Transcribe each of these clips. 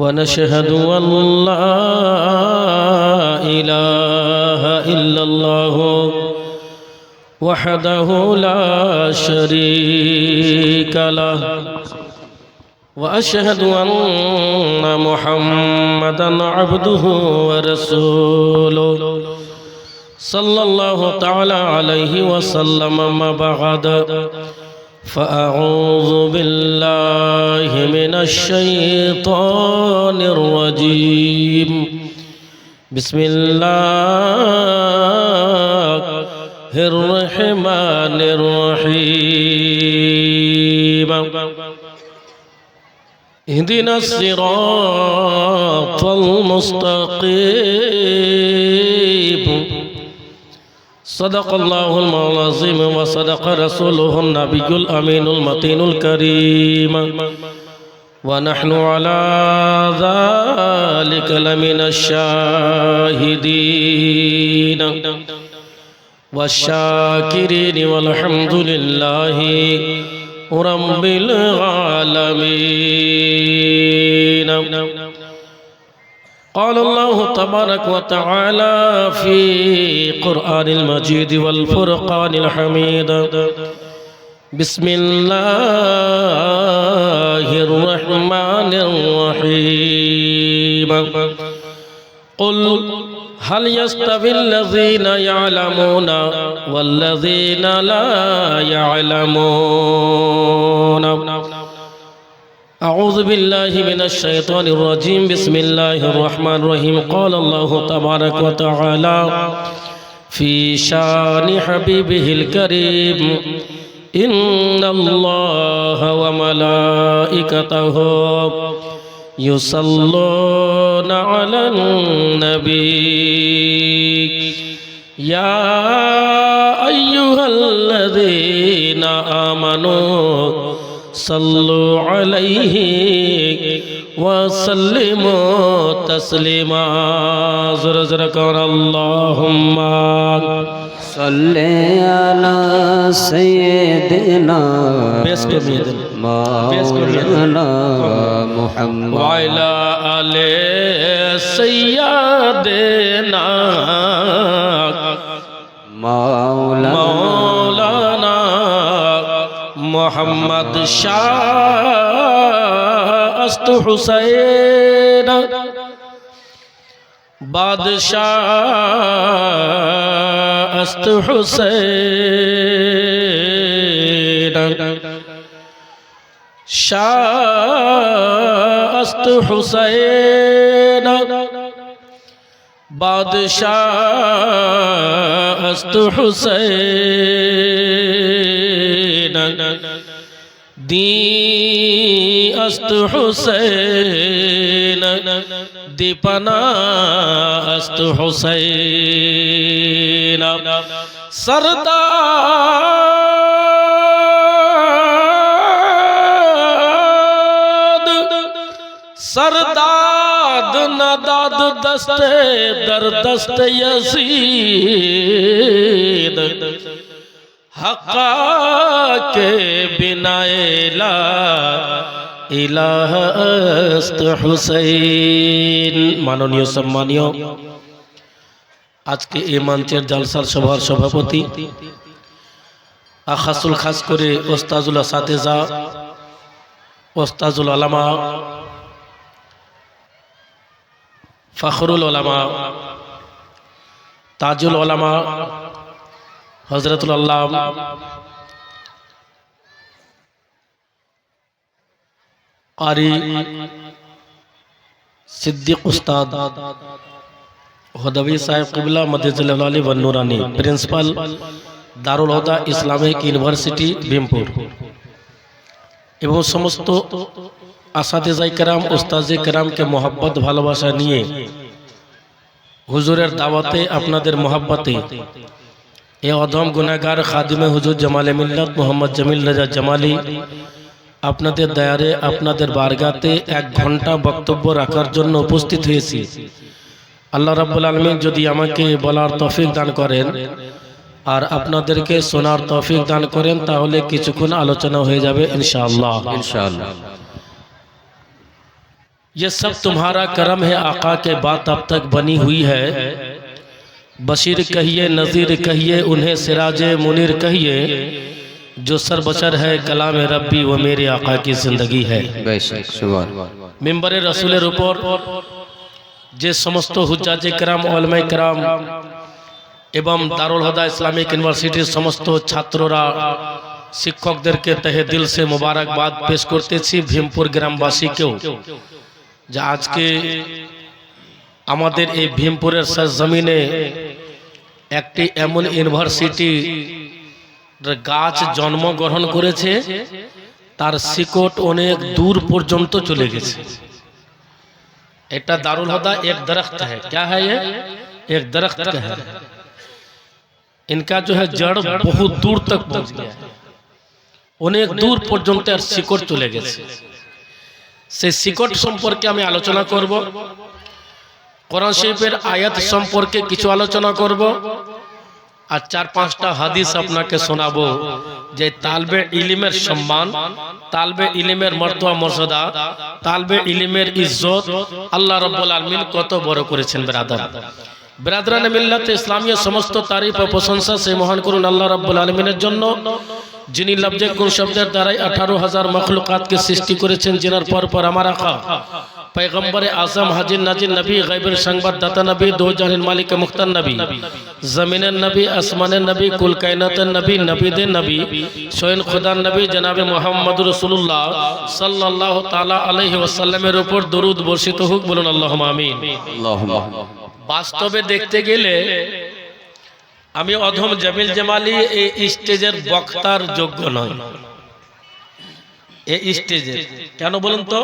ونشهد أن لا إله إلا الله وحده لا شريك له. وأشهد أن محمدا عبده ورسوله. صلى الله تعالى عليه وسلم ما بعد. فأعوذ بالله من الشيطان الرجيم. بسم الله الرحمن الرحيم. اهدنا الصراط المستقيم. صدق الله المولى العظيم وصدق رسوله النبي الأمين المتين الكريم ونحن على ذلك لمن الشاهدين والشاكرين والحمد لله رب العالمين قال الله تبارك وتعالى في قرآن المجيد والفرقان الحميد بسم الله الرحمن الرحيم قل هل يستوي الذين يعلمون والذين لا يعلمون أعوذ بالله من الشيطان الرجيم بسم الله الرحمن الرحيم قال الله تبارك وتعالى في شان حبيبه الكريم إن الله وملائكته يصلون على النبي يا أيها الذين آمنوا صلوا عليه وسلموا تسليما. زر زر كون اللهم صل على سيدنا مولانا محمد. وعلى آل سيدنا مولانا মোহাম্মদ শাহস্ত হুসেন বাদশাহস্ত হুসেন শাহস্ত হুসেন বাদশাহস্ত হুসেন دی است حسین دی پنا است حسین سرداد سرداد نداد دست در دست یزید হকা কে বিনা এলা হুসাইন। মাননীয়, সম্মানীয়, আজকে এ মঞ্চের জালসার সভার সভাপতি আখাসুল খাস করে ওস্তাজুল সাতেজা ওস্তাজুল আলামা, ফখরুল আলামা, তাজুল আলামা হজরতুল আল্লাহ কারি সিদ্দিক উস্তাদ হদবি সাহেব কিবলা Madijul Ali Bannurani principal Darul Huda Islamic university Bhimpur এবং সমস্ত আসাদেজাই কেরাম ওস্তাজে কেরামকে মোহাব্বত ভালোবাসা নিয়ে হুজুরের দাওয়াতে আপনাদের মোহাব্বতে এ অদম গুনাগার খাদিমে হুজুর জামালে মিল্লাত মোহাম্মদ জামিল রাজা জামালি আপনাদের দয়ারে আপনাদের বারগাতে এক ঘন্টা বক্তব্য রাখার জন্য উপস্থিত হয়েছি আল্লাহ রাব্বুল আলমিন যদি আমাকে বলার তৌফিক দান করেন আর আপনাদেরকে শোনার তৌফিক দান করেন তাহলে কিছুক্ষণ আলোচনা হয়ে যাবে ইনশাআল্লাহ इंशाल्लाह ये सब तुम्हारा करम है आका के बात अब तक बनी हुई है بشیر کہیے نذیر کہیے انہیں سراج منیر کہیے جو سر بچر ہے کلام ربی و میرے آقا کی زندگی ہے۔ ممبر رسول رپور جے سمستو حجاج کرام علماء کرام এবং দারুল হুদা ইসলামিক ইউনিভার্সিটির সমস্ত ছাত্ররা শিক্ষকদেরকে کرتے چھی بھیمپور گرام باسی کے۔ ہو جا آج کے আমাদের এই ভীমপুরের জমিনে একটি এমন ইউনিভার্সিটি গাছ জন্মগ্রহণ করেছে তার শিকট অনেক दूर পর্যন্ত চলে গেছে এটা दारुल हदा एक दरख्त है क्या है ये एक दरख्त का है इनका जो है जड़ बहुत दूर तक पहुंच गया है অনেক দূর পর্যন্ত আর শিকড় চলে গেছে সেই শিকড় সম্পর্কে আমি আলোচনা করব কোরআন শরীফের আয়াত সম্পর্কে কিছু আলোচনা করব। আর চার পাঁচটা হাদিস আপনাকে শোনাবো, যে তালবে ইলিমের সম্মান, তালবে ইলিমের মর্তবা মর্যাদা, তালবে ইলিমের ইজ্জত আল্লাহ রব্বুল আলমিন কত বড় করেছেন বেরাদার। বেরাদরান মিল্লাত ইসলামীয় সমস্ত তারিফ ও প্রশংসা সেই মহান করুন আল্লাহ রব্বুল আলমিনের জন্য, যিনি লব্জে কোন শব্দের দ্বারাই আঠারো হাজার মখলুকাতকে সৃষ্টি করেছেন যেনার পর পর আমার আকা पैगम्बर आजम हाजिर नाजिर नबी गैबर संवाददाता नबी दो जहन मालिक मुख्तर नबी जमीन नबी आसमान नबी कुल कायनत नबी नबी दे नबी सोयन खुदा नबी जनाब मोहम्मद रसुल्लाह सल्लाह तालाমের উপর দরুদ বর্ষিত হোক বলুন আল্লাহ আমিন বাস্তবে দেখতে গেলে আমি অধম জামিল জামালি এই স্টেজের বক্তার যোগ্য নয় এই স্টেজে কেন বলুন তো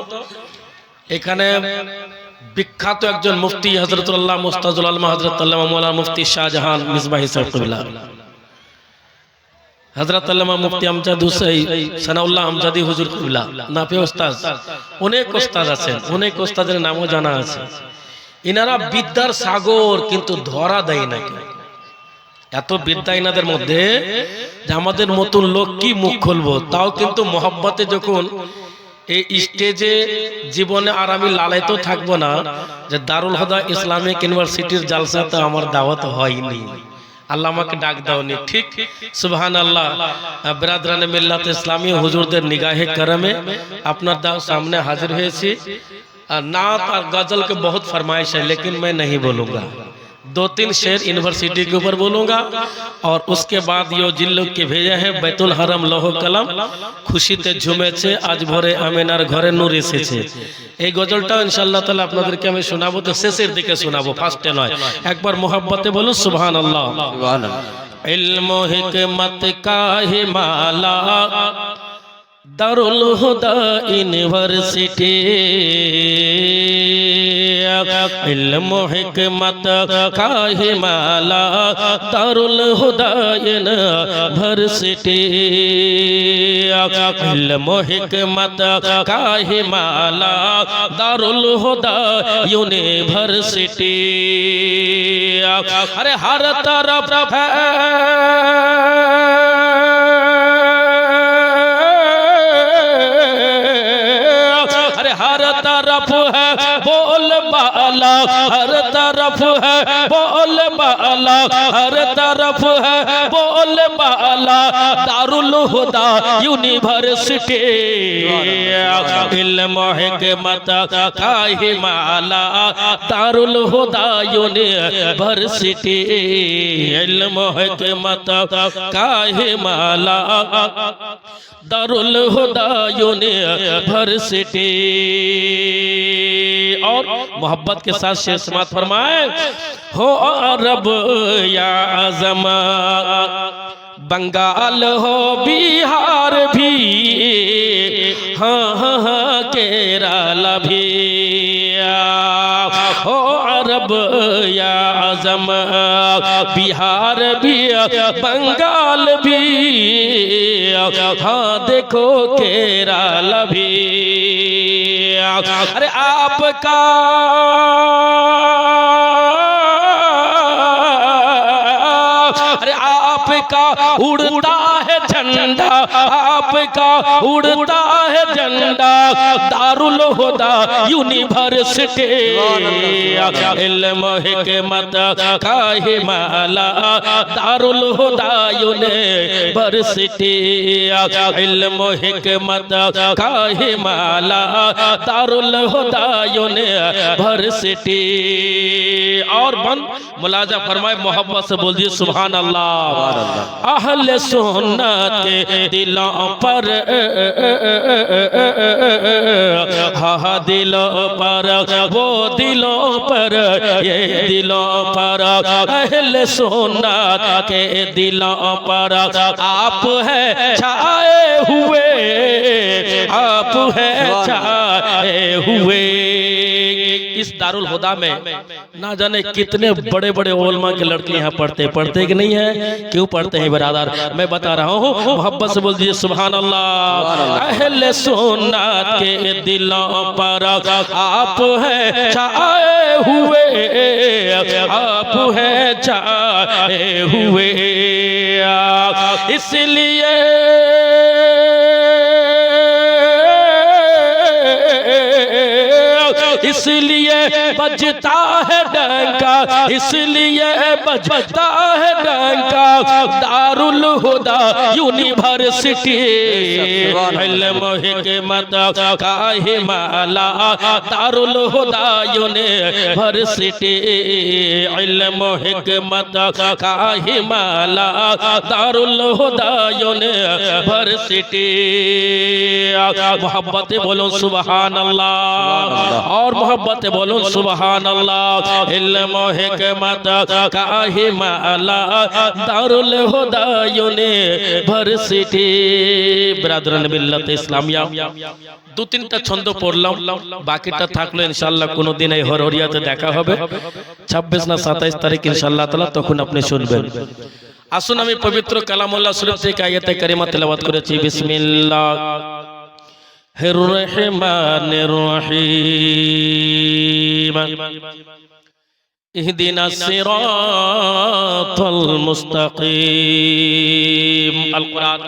এখানে বিখ্যাত একজন মুফতি হজরতুল্লাহ মুস্তাজুল আলমা হজরত মৌলানা মুফতি শাহজাহান মিসবাহি সাহেবুল্লাহ অনেক জানা আছে। বিদ্যার সাগর কিন্তু ধরা দেয় এত বিদ্যা মধ্যে আমাদের মতন লোক কি মুখ খুলবো? তাও কিন্তু মোহাব্বতে যখন یہ اسٹیج جیونے لالا دار الحدا اسلام جلسے ہمارے دعوت ہے ڈاک دا نہیں ٹھیک سبحان اللہ برادران اسلامی حضوری کرم اپنا داؤ سامنے حاضر ہوئے ناک اور بہت فرمائش ہے لیکن میں نہیں بولوں گا दो तीन शेर यूनिवर्सिटी के ऊपर बोलूंगा और उसके बाद यो जिन लोग के भेजे हैं बैतुल हरम লৌহ কলম খুশিতে ঝুমেছে আজ ভোরে আমেনার ঘরে নূর এসেছে এই গজলটাও ইনশাআল্লাহ তাআলা আপনাদেরকে আমি শোনাবো তো শেষের দিকে শোনাবো ফার্স্টে নয় একবার মোহাব্বতে বলুন সুবহানাল্লাহ सुभान अल्लाह इल्म हिकमत का دارالہدا یونیورسٹی علم و حکمت کا ہمالا دارالہدا انورسٹی علم و حکمت کا مالا دارالہدا یونیورسٹی ارے ہر طرف ہے बाला हर तरफ है बोल बाला हर तरफ है बोल बाला दारुल हुदा यूनिवर्सिटी इल्म हिकमत का हिमाला दारुल हुदा यूनिवर्सिटी इल्म हिकमत का हिमाला दारुल हुदा यूनिवर्सिटी اور محبت کے ساتھ شیر سمات فرمائے۔ ہو عرب یا عظم بنگال ہو، بہار بھی ہاں ہاں, ہاں، کیرالہ بھی۔ हो अरब अब या आजम बिहार भी बंगाल भी हाँ देखो केरल भी अरे आपका کا اڑتا ہے جھنڈا، آپ کا اڑتا ہے جھنڈا۔ دارالہدا یونیورسٹی، علم، حکمت کا ہی مالا۔ دارالہدا یونیورسٹی، علم، حکمت کا ہی مالا۔ دارالہدا یونیورسٹی۔ اور بند ملازم فرمائے، محبت سے بول دیجیے سبحان اللہ۔ اہل سنت دلوں پر۔ ہاں،, ہاں دلوں پر، وہ دلوں پر، یہ دلوں پر۔ اہل سنت کے دلوں پر آپ ہے چھائے ہوئے، آپ ہے چھائے ہوئے۔ اس دارالہدا میں نہ جانے کتنے بڑے بڑے علماء کے لڑکے یہاں پڑھتے پڑھتے کہ نہیں ہیں؟ کیوں پڑھتے ہیں برادر؟ میں بتا رہا ہوں، محبت سے بول دیجیے سبحان اللہ اہل سنت کے دلوں پر آپ ہیں چاہے ہوئے، آپ ہیں چاہے ہوئے۔ اس لیے اس لیے بجتا ہے ڈنکا، اس لیے بجتا ہے ڈنکا دار الہدا یونیورسٹی، علم، حکمت کا مالا دار الہدا یونیورسٹی، علم، حکمت کا ہی مالا دار الہدا یونیورسٹی۔ محبت بولو سبحان اللہ۔ اور محبت بولو سبحان اللہ علم و حکمت کاہی مالا دار برادران ملت اسلامیہ দু তিনটা ছন্দ পড়লাম বাকিটা থাকল ইনশাল্লাহ কোনোদিন এই হরহরিয়াতে দেখা হবে ২৬ না সাতাইশ তারিখ ইনশাল্লাহ তালা তখন আপনি শুনবেন আসুন আমি পবিত্র কালামুল্লাহ সুরেশ থেকে আয়াতে কারিমা তেলাবাদ করেছি। বিসমিল্লাহ। الرحمن الرحيم اهدنا الصراط المستقيم. القرآن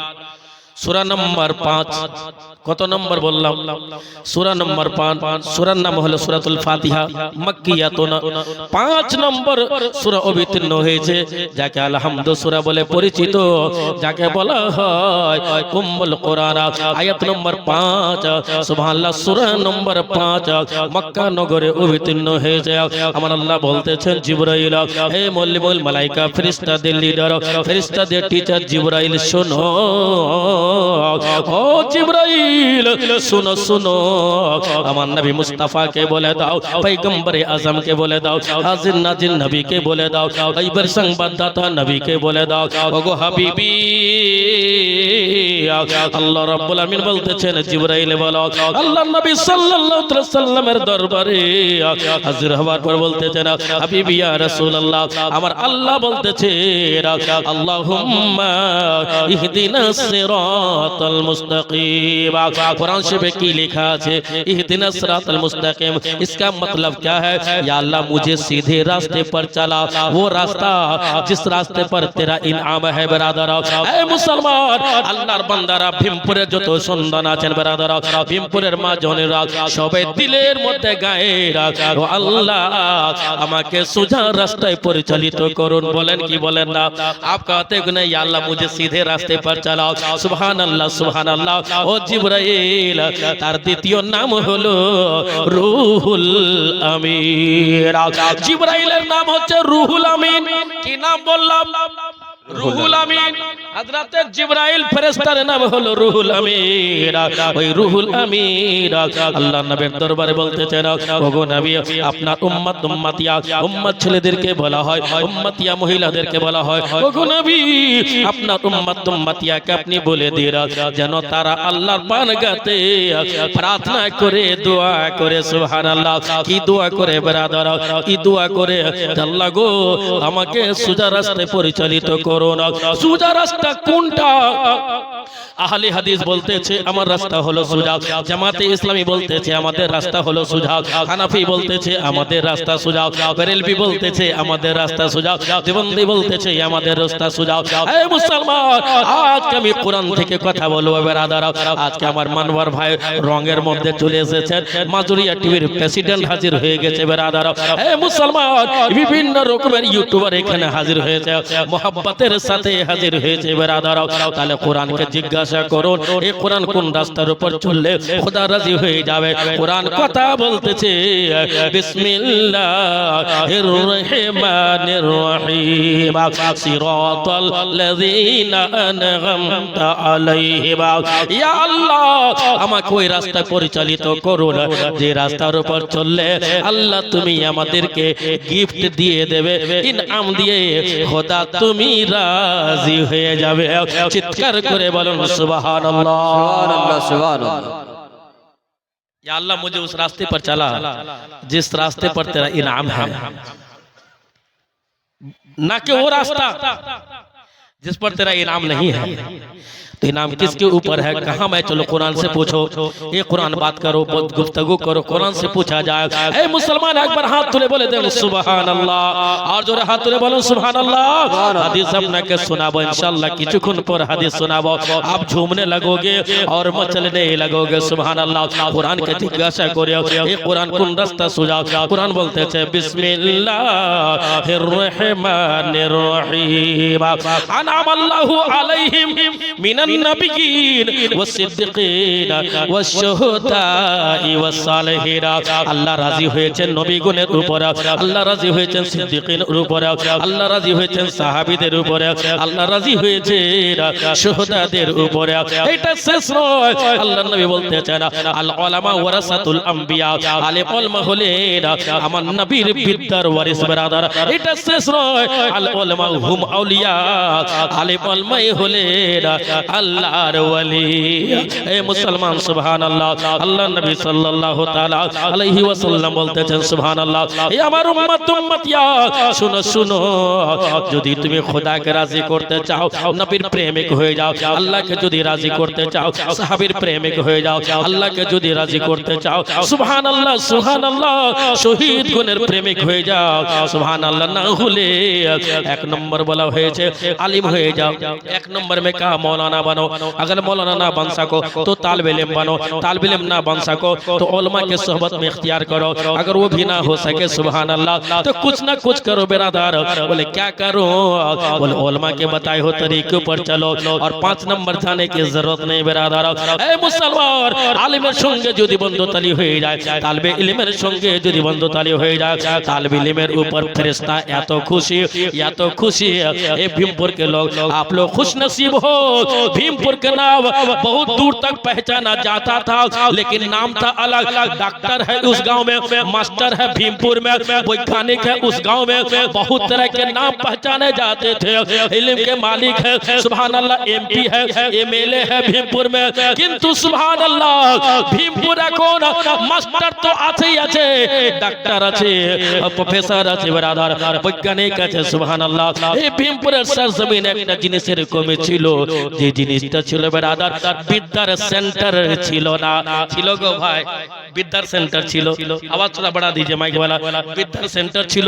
سورة نمبر پانچ. কত নম্বর বললাম? সূরা নম্বর 5 সূরার নাম হলো সূরাতুল ফাতিহা। মাক্কিয়াতুন। 5 নম্বর সূরা অবতীর্ণ হয়েছে। যাকে আলহামদু সূরা বলে পরিচিত। যাকে বলা হয় কুম্বুল কোরআন। আয়াত নম্বর পাঁচ। সুবহানাল্লাহ, সূরা নম্বর পাঁচ। মক্কা নগরে অবতীর্ণ হয়েছে। আমার আল্লাহ বলতেছেন, জিবরাইল, হে মল্লিমুল মালাইকা, ফেরেশতাদের লিডার ফেরেশতাদের টিচার জিবরাইল, শোনো। ও জিবরাইল শুনো শুনো। আমার নবী মুস্তাফা কে বলে দাও, পয়গম্বরে আজম কে বলে দাও, হাজির নাজির নবী কে বলে দাও, এইবার সংবাদদাতা নবী কে বলে দাও। ওগো হাবিবি আল্লাহ রাব্বুল আমিন বলতেছেন জিবরাইল বলো আল্লাহ নবী সাল্লাল্লাহু আলাইহি সাল্লামের দরবারে হাজির হওয়ার পর বলতেছেন হাবিবি ইয়া রাসূলুল্লাহ আমার আল্লাহ বলতেছে আল্লাহুম্মা ইহদিনাস সিরাতাল मुस्तकीम कुरान शरीफ की लिखा है इहदिना सिरातल मुस्तकीम इसका मतलब क्या है या अल्लाह मुझे सीधे रास्ते पर चला वो रास्ता जिस रास्ते पर तेरा इनाम है बरादर ए মুসলমান আল্লাহর সন্তানদারা ভীমপুরের যত সন্তান আছেন বেড়াদারা ভীমপুরের মা জনেরা, সবাই দিলের মধ্যে গায়েরা ও আল্লাহ, আমাকে সোজা রাস্তায় পরিচালিত করুন। বলেন কি বলেন না? আপকাতে গুনে আল্লাহ মুঝে সিধে রাস্তায় পর চালাও। সুবহান আল্লাহ সুবহান আল্লাহ ও জিব্রাইল, তার দ্বিতীয় নাম হলো রুহুল আমিন। জিব্রাইলের নাম হচ্ছে রুহুল আমিন। কি নাম বললাম? আপনার ছেলেদেরকে বলা হয় মহিলাদেরকে বলা হয়। আপনি বলে দিন, যেন তারা আল্লাহর পানগাতে প্রার্থনা করে, দোয়া করে, সুবহানাল্লাহ। কি দোয়া করে, ব্রাদার? কি দোয়া করে? আল্লাহ গো আমাকে সুজা রাস্তায় পরিচালিত করো। না সুজা রাস্তা কোনটা আহলে হাদিস বলতেছে, আমার রাস্তা হলো সুজা। জামাতে ইসলামী বলতেছে, আমাদের রাস্তা হলো সুজা। হানাফি বলতেছে, আমাদের রাস্তা সুজা। বেরেলবি বলতেছে, আমাদের রাস্তা সুজা। দেবন্দি বলতেছে, আমাদের রাস্তা সুজা। হে মুসলমান, আজকে আমি কোরআন থেকে কথা বলব, বেরাদার। আজকে আমার মানবার ভাই রঙের মধ্যে চলে এসেছেন মাজুরিয়া টিভির প্রেসিডেন্ট হাজির হয়ে গেছে, বেরাদার। হে মুসলমান, বিভিন্ন রকমের ইউটিউবার এখানে হাজির হয়েছে। মোহাব্বতের সাথে হাজির হয়েছে, বেরাদার। তাহলে কোরআনকে জিজ্ঞাসা করুন এই কোরআন কোন রাস্তার উপর চললে খোদা রাজি হয়ে যাবে? কোরআন কথা বলতেছে আমাকে ওই রাস্তা পরিচালিত করুন, যে রাস্তার উপর চললে আল্লাহ তুমি আমাদেরকে গিফট দিয়ে দেবে, ইনআম দিয়ে খোদা তুমি রাজি হয়ে যাবে। চিৎকার করে سبحان اللہ یا اللہ، مجھے اس راستے پر چلا۔ جس راستے پر تیرا انعام ہے۔ نہ کہ وہ راستہ جس پر تیرا انعام نہیں ہے۔ तो इनाम किसके ऊपर है कहाँ मैं चलो कुरान से पूछो ये कुरान बात करो बहुत गुफ्तगु करो कुरान से पूछा जाए ए मुसलमान एक बार हाथ तुले बोले दे सुबहान अल्लाह और जो हाथ तुले बोलो सुबहान अल्लाह হাদিস আপনাকে শোনাবো ইনশাআল্লাহ কিছুক্ষণ পর হাদিস শোনাবো आप झूमने लगोगे और मचलने लगोगे सुभान अल्लाह कुरान के जिज्ञासा করে এই কোরআন কোন রাস্তা সুজাও কোরআন বলতেছে বিসমিল্লাহির রহমানির রহিম আনাম আল্লাহু আলাইহিম মিনান সিদ্দিকিন আল্লাহ রাজি হয়েছেন নবীগণের উপর, আল্লাহ রাজি হয়েছেন সিদ্দিকিনের উপর, আল্লাহ রাজি হয়েছেন সাহাবীদের উপরে, আল্লাহ রাজি হয়েছেন শুহাদাদের উপরে। এটা শেষ নয়। আল্লাহ নবী বলতেছেন, আল উলামা ওয়ারাসাতুল আম্বিয়া আলে উলামা হলেন আমার নবীর বিদ্যার ওয়ারিস ব্রাদার। এটা শেষ নয়। আল উলামা হুম আউলিয়া আলে উলামাই হলেন আল্লাহর ওয়ালি। এ মুসলমান, সুবহানাল্লাহ। আল্লাহ নবী সাল্লাল্লাহু তাআলা আলাইহি ওয়াসাল্লাম বলতেছেন, সুবহানাল্লাহ। হে আমার উম্মত উম্মতিয়া শুনো শুনো। যদি তুমি খোদাকে রাজি করতে চাও, নবীর প্রেমিক হয়ে যাও। আল্লাহকে যদি রাজি করতে চাও, সাহাবীর প্রেমিক হয়ে যাও। আল্লাহকে যদি রাজি করতে চাও, সুবহানাল্লাহ সুবহানাল্লাহ। শহীদ গুণের প্রেমিক হয়ে যাও। সুবহানাল্লাহ, না হলে এক নম্বর বলা হয়েছে, আলিম হয়ে যাও। এক নম্বর মে কা মৌলানা بنو۔ اگر مولانا نہ بن سکو تو طالب علم بنو۔ طالب علم نہ بن سکو تو علماء کے صحبت میں اختیار کرو۔ اگر وہ بھی نہ ہو سکے، سبحان اللہ، تو کچھ نہ کچھ کرو برادار بولے، کیا کرو بولے، علماء کے بتائے ہو طریقے پر چلو۔ اور پانچ نمبر جانے کی ضرورت نہیں برادار اے مسلمان عالمের সঙ্গে যদি বন্ধতালি হয়ে যায় তালবে بندو تلی ہوئی جائے۔ طالب علم اوپر ইলমের یا تو خوشی، یا تو خوشی۔ اے بھیمپور کے لوگ، آپ لوگ خوش نصیب ہو۔ بھیمپور کے نام بہت دور تک پہچانا جاتا تھا، لیکن نام تھا الگ۔ ڈاکٹر ہے اس گاؤں میں، ماسٹر ہے بھیمپور میں، ویگانک ہے اس گاؤں میں۔ بہت طرح کے نام پہچانے جاتے تھے۔ علم کے مالک ہے، سبحان اللہ، ایم پی ہے، ایم ایل اے ہے بھیمپور میں۔ کنتو سبحان اللہ، بھیمپور کون؟ ماسٹر تو آتے ہی ڈاکٹر آتے، پروفیسر آتے، برادر، ویگانک آتے، سبحان اللہ۔ এই ভীমপুরের জিনিসটা ছিল বেড়াদার বিদ্যার সেন্টার ছিল না। ছিল গো ভাই। বিদ্যার সেন্টার ছিল। আওয়াজটা বড়া دیجیے মাইক والا বিদ্যার সেন্টার ছিল।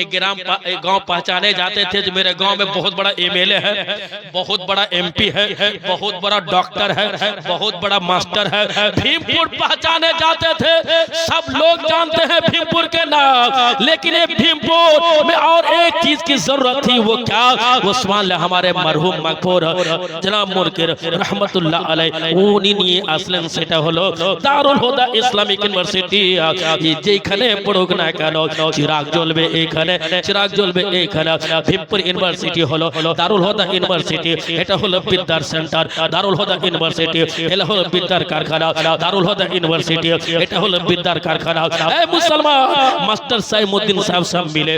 এক গ্রাম এক جاتے تھے میرے گاؤں میں بہت بڑا ایم ایل اے ہے بہت بڑا ایم پی ہے بہت بڑا ڈاکٹر ہے بہت بڑا ماسٹر ہے بھیم پہچانے جاتے تھے سب لوگ جانتے ہیں بھیم کے نام لیکن یہ بھیم میں اور ایک چیز کی ضرورت تھی وہ کیا؟ عثمان لے ہمارے مرحوم مقبور جناب مرکر رحمت اللہ علیہ، اونی نیے اصلن اس ইসলামিক ইউনিভার্সিটি যেখানে পড়ুক না কেন, চিরাগ জ্বলবে এখানে চিরাগ জ্বলবে এখানে ভীমপুর ইউনিভার্সিটি হলো দারুল হুদা ইউনিভার্সিটি। এটা হলো বিদ্যার সেন্টার দারুল হুদা ইউনিভার্সিটি। এটা হলো বিদ্যার কারখানা দারুল হুদা ইউনিভার্সিটি। এটা হলো বিদ্যার কারখানা। এই মুসলমান, মাস্টার সাইমুদ্দিন সাহেব সব মিলে।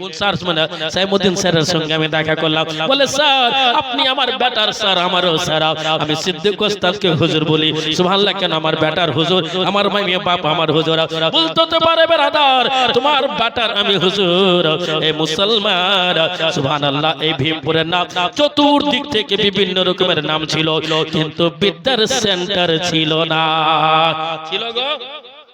কোন স্যার মানে? সাইমুদ্দিন স্যারের সঙ্গে আমি দেখা করলাম। বলে, স্যার, আপনি আমার বেটার স্যার, আমারও স্যার। আমি সিদ্দিক ওস্তাদকে হুজুর বলি। সুবহানাল্লাহ, কেন আমার বেটার হুজুর? আমার মাইয়া বাপ আমার হুজুর। বলতে তো পারে বেরাদার তোমার বাটার আমি হুজুর। এ মুসলমান সুবহানাল্লাহ এই ভীমপুরের নাম চতুর্দিক থেকে বিভিন্ন রকমের নাম ছিল কিন্তু বিদ্যার সেন্টার ছিল না। ছিল গো?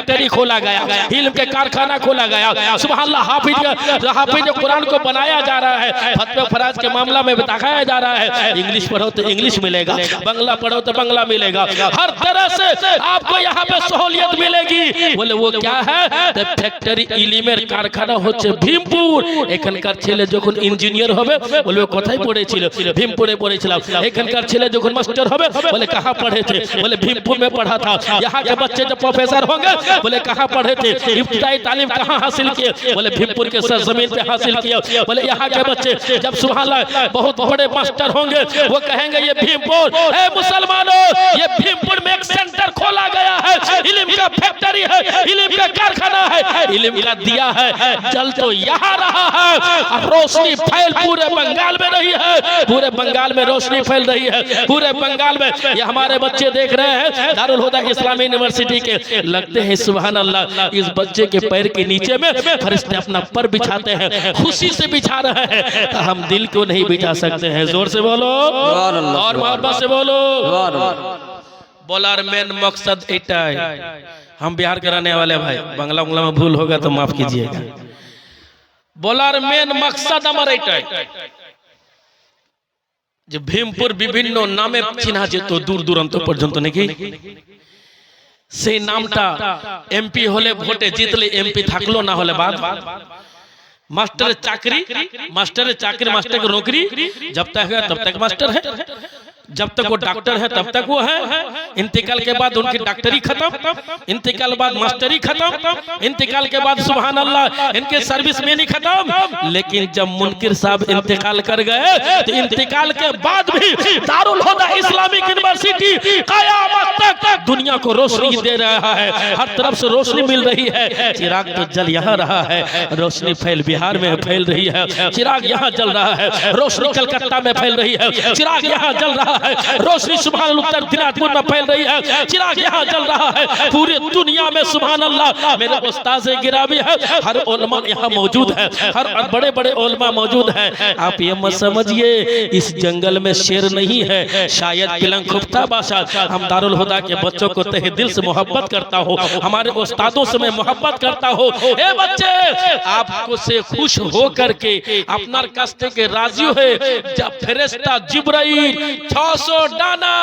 फैक्ट्री खोला गया इल्म के कारखाना खोला गया सुबह अल्लाह हाफिज हाफिज कुरान को बनाया जा रहा है फतवे फराज के मामला में दिखाया जा रहा है इंग्लिश पढ़ो तो इंग्लिश मिलेगा बंगला पढ़ो तो बंगला मिलेगा हर तरह से आपको यहाँ पे सहूलियत मिलेगी बोले वो क्या है তো ফ্যাক্টরি ইলিমের কারখানা হচ্ছে ভীমপুর এখানকার ছেলে যখন ইঞ্জিনিয়ার হবে বলবে কোথায় পড়েছিল ভীমপুরে পড়েছিলাম এখানকার ছেলে যখন মাস্টার হবে বলে कहाँ पढ़े थे बोले भीमपुर में पढ़ा था यहाँ के बच्चे जब प्रोफेसर होंगे بولے، کہاں پڑھے تھے؟ ابتدائی تعلیم کہاں حاصل کیے؟ بولے، بھیمپور کے سر زمین پہ حاصل کیے بولے، یہاں کے بچے جب سبحان اللہ بہت بڑے ماسٹر ہوں گے، وہ کہیں گے، یہ بھیمپور، اے مسلمانوں، یہ بھیمپور میں ایک سینٹر کھولا گیا ہے، علم کا فیکٹری ہے، علم کا کارخانہ ہے، علم کا دیا ہے، جل تو یہاں رہا ہے روشنی پھیل پورے بنگال میں رہی ہے، پورے بنگال میں روشنی پھیل رہی ہے، پورے بنگال میں یہ ہمارے بچے دیکھ رہے ہیں دارالہدہ اسلامی یونیورسٹی کے، لگتے ہیں سبحان اللہ، اس بچے کے پیر کے نیچے میں فرشتے اپنا پر بچھاتے ہیں، خوشی سے بچھا رہے ہیں۔ ہم دل کو نہیں بچھا سکتے ہیں؟ زور سے بولو۔ اور محبت سے بولو۔ بولار مین مقصد ایٹا ہے۔ ہم بہار کرانے والے بھائی، بنگلہ بنگلہ میں بھول ہوگا تو معاف کیجیے گا۔ بولار مین مقصد امر ایٹا ہے۔ جب بھیمپور بیبنوں نامے যে ভীমপুর বিভিন্ন নামে চিনা যেত দূর দূরান্ত পর্যন্ত کی۔ সেই নামটা এমপি হলে ভোটে জিতলে এমপি থাকল না হলে বাদ। মাস্টারের চাকরি মাস্টারের চাকরি মাস্টার কি নৌকরি, জব তক তব তক মাস্টার হ্যাঁ। جب تک وہ ڈاکٹر ہے تب تک وہ ہے۔ انتقال کے بعد ان کی ڈاکٹری ختم۔ انتقال بعد ماسٹری ختم۔ انتقال کے بعد سبحان اللہ ان کے سروس میں نہیں ختم۔ لیکن جب منکر صاحب انتقال کر گئے تو انتقال کے بعد بھی دارالہدا اسلامک یونیورسٹی قیامت تک دنیا کو روشنی دے رہا ہے۔ ہر طرف سے روشنی مل رہی ہے۔ چراغ تو جل یہاں رہا ہے۔ روشنی پھیل بیہار میں پھیل رہی ہے۔ چراغ یہاں جل رہا ہے۔ روشنی کلکتہ میں پھیل رہی ہے۔ چراغ یہاں جل رہا ہے روشنی سبحان اللہ تر دنات مر میں پھیل رہی ہے، چراغ یہاں جل رہا ہے پورے دنیا میں سبحان اللہ میرے استاذ گرامی ہے، ہر علماء یہاں موجود ہے ہر بڑے بڑے علماء موجود ہیں۔ آپ یہ مت سمجھئے اس جنگل میں شیر نہیں ہے، شاید پلنگ خفتہ باشاد ہم دار دارالہدا کے بچوں کو تہہ دل سے محبت کرتا ہو ہمارے استادوں سے میں محبت کرتا ہو اے بچے، آپ کو سے خوش ہو کر کے اپنا کستے کے راضی ہوئے، جب فرستہ جبرائیل چھو ছশো ডানা।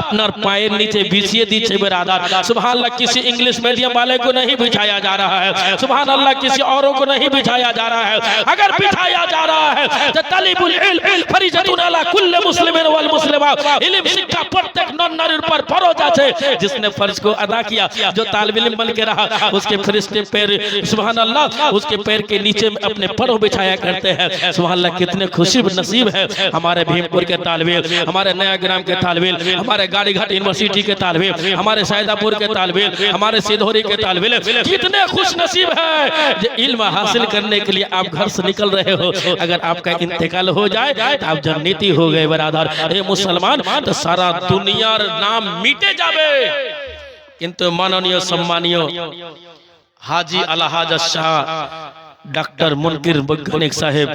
আপনার পায়ের নিচে বিছিয়ে দিচ্ছে برادر سبحان اللہ کسی انگلش میڈیم والے کو نہیں بچھایا جا رہا ہے سبحان اللہ کسی اوروں کو نہیں بچھایا جا رہا ہے اگر بچھایا جا رہا ہے تو طالب العلم فریضتون علی کل مسلم والمسلمات علم شکا پرتک نون نریر پر আছে। جس نے فرض کو ادا کیا جو طالب علم بن کے رہا اس کے فرشتے پیر سبحان اللہ اس کے پیر کے نیچے اپنے پرو بچھایا کرتے ہیں سبحان اللہ کتنے خوشی نصیب ہے ہمارے بھیم پور کے طالب علم ہمارے ہمارے اگرام کے تالویل ہمارے گاڑی گھٹ انورسیٹی کے تالویل ہمارے سائدہ پور کے تالویل ہمارے سیدھوری کے تالویل کتنے خوش نصیب ہے جو علم حاصل کرنے کے لیے آپ گھر سے نکل رہے ہو۔ اگر آپ کا انتقال ہو جائے تو آپ جنیتی ہو گئے برادار اے مسلمان، تو سارا دنیا نام میٹے جاوے۔ কিন্তু মাননীয় حاجی اللہ আলহাজ শাহ ڈاکٹر منکر بگنک صاحب۔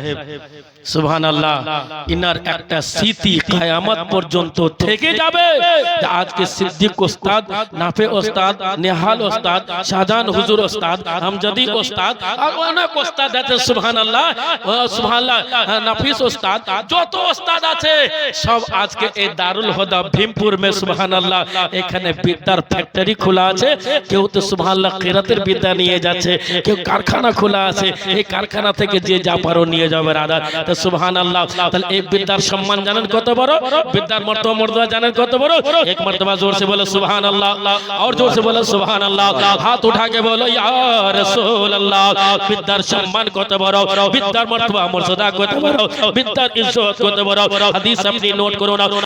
সব আজকে দারুল মে আল্লাহ এখানে বিদ্যার ফ্যাক্টরি খোলা আছে। কেউ তো কিরাতের বিদ্যা নিয়ে যাচ্ছে, কেউ কারখানা খোলা আছে। এই কারখানা থেকে যে যা নিয়ে যাবে, রাধা। সুবহান আল্লাহ তাহলে এই বিদ্যার সম্মান জানেন কত বড় বিদ্যার মর্তবা মর্তবা জানেন কত বড় এক মর্তবা জোর से बोलो सुभान अल्लाह और जोर से बोलो सुभान अल्लाह हाथ उठा के बोलो या रसूल अल्लाह বিদ্যার সম্মান কত বড় বিদ্যার মর্তবা মর্যাদা কত বড় বিদ্যার ইজ্জত কত বড় হাদিস আপনি নোট করুন